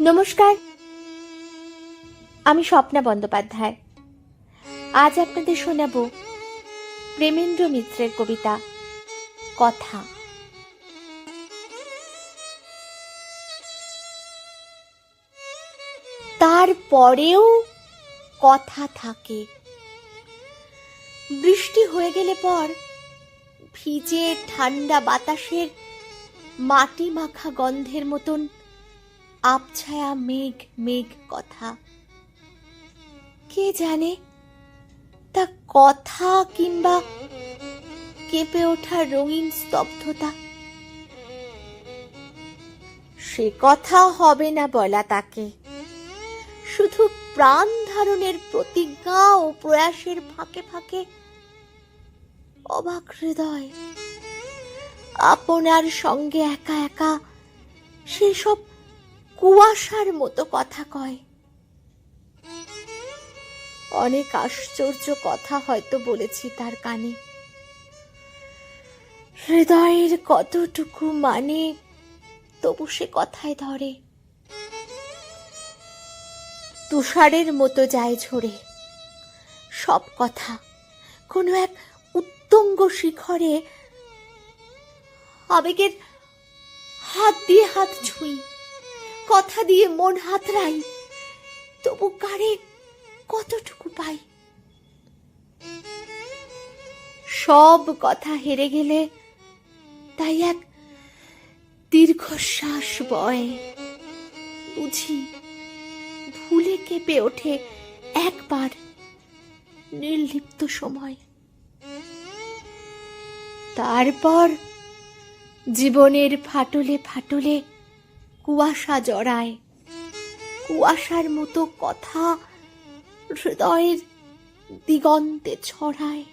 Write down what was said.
নমস্কার। আমি স্বপ্না বন্দ্যোপাধ্যায়। আজ আপনাদের শোনাব প্রেমেন্দ্র মিত্রের কবিতা, কথা। তারপরেও কথা থাকে। বৃষ্টি হয়ে গেলে পর ভিজে ঠান্ডা বাতাসের মাটি মাখা গন্ধের মতন আবছায়া মেঘ মেঘ কথা। কে জানে? তা কথা কিংবা কেঁপে ওঠা রঙিন স্তব্ধতা। সে কথা হবে না বলা তাকে। শুধু প্রাণ ধারণের প্রতিজ্ঞা ও প্রয়াসের ফাঁকে ফাঁকে অবাক হৃদয়। আপনার সঙ্গে একা একা সেসব কুয়াশার মতো কথা কয়। অনেক আশ্চর্য কথা হয়তো বলেছি তার কানে। হৃদয়ের কতটুকু মানে তবু সে কথায় ধরে। তুষারের মতো যায় ঝরে। সব কথা কোনো এক উত্তঙ্গ শিখরে। আবেগের হাত দিয়ে হাত ছুঁই। কথা দিয়ে মন হাতড়াই তবু কারে কতটুকু পাই? সব কথা হেরে গেলে তাই এক দীর্ঘশ্বাস বয়। বুঝি ভুলে কেঁপে ওঠে একবার নির্লিপ্ত সময়। তারপর জীবনের ফাটলে ফাটলে কুয়াশা জড়ায়। কুয়াশার মতো কথা হৃদয়ের দিগন্তে ছড়ায়।